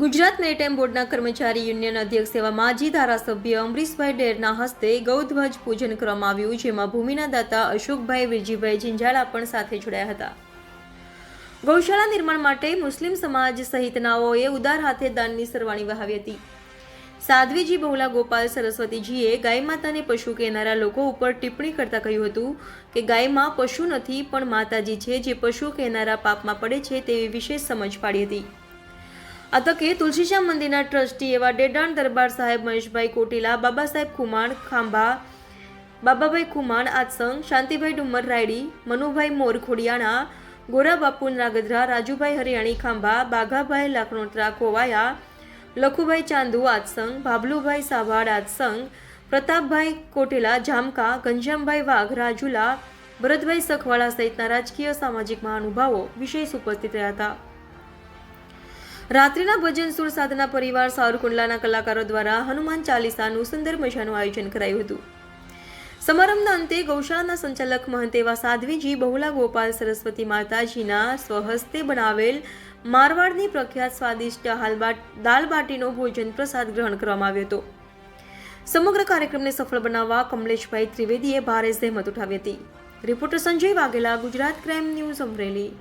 Gujarat maritime બોર્ડના કર્મચારી union અધ્યક્ષ એવા માજી ધારાસભ્ય અમરીશભાઈ ડેરના હસ્તે ગૌધ્વજ પૂજન કરવામાં આવ્યું, જેમાં ભૂમિના દાતા અશોકભાઈ, વિરજીભાઈ ઝીંઝાળા પણ સાથે જોડાયા હતા. ગૌશાળા નિર્માણ માટે મુસ્લિમ સમાજ સહિતનાઓએ ઉદાર હાથે દાનની સરવાણી વહાવી હતી. સાધ્વીજી બહુલા ગોપાલ સરસ્વતીજીએ ગાય માતાને પશુ કહેનારા લોકો ઉપર ટિપ્પણી કરતા કહ્યું હતું કે ગાયમાં પશુ નથી, પણ માતાજી છે, જે પશુ કહેનારા પાપમાં પડે છે તેવી વિશેષ સમજ પાડી હતી. આ તકે તુલસીશ્યામ મંદિરના ટ્રસ્ટી એવા ડેડાણ દરબાર સાહેબ મહેશભાઈ કોટીલા બાબા સાહેબ ખુમાણ ખાંભા, બાબાભાઈ ખુમાણ આત્સંગ, શાંતિભાઈ ડુમર રાયડી, મનુભાઈ મોર ખોડિયાણા ગોરા બાપુ નાગધરા, રાજુભાઈ હરિયાણી ખાંભા, બાઘાભાઈ લાખણોત્રા કોવાયા લખુભાઈ ચાંદુ આતસંગ ભાબલુભાઈ સાભાડ આતસંગ, પ્રતાપભાઈ કોટેલા જામકા, ઘનશ્યામભાઈ વાઘ રાજુલા, ભરતભાઈ સખવાળા સહિતના રાજકીય સામાજિક મહાનુભાવો વિશેષ ઉપસ્થિત રહ્યા હતા. રાત્રિના ભજન સુર સાથેના પરિવાર સાવરકુંડલાના કલાકારો દ્વારા હનુમાન ચાલીસાનું સુંદર મજાનું આયોજન કરાયું હતું. સમારંભના અંતે ગૌશાળાના સંચાલક મહંત એવા સાધ્વીજી, બહુલા ગોપાલ સરસ્વતી માતાજીના સ્વહસ્તે બનાવેલ મારવાડની પ્રખ્યાત સ્વાદિષ્ટ હાલબા દાલબાટીનો ભોજન પ્રસાદ ગ્રહણ કરવામાં આવ્યો હતો. સમગ્ર કાર્યક્રમને સફળ બનાવવા કમલેશભાઈ ત્રિવેદીએ ભારે જહેમત ઉઠાવી હતી. Reporter Sanjay Vaghela, Gujarat crime news Amreli.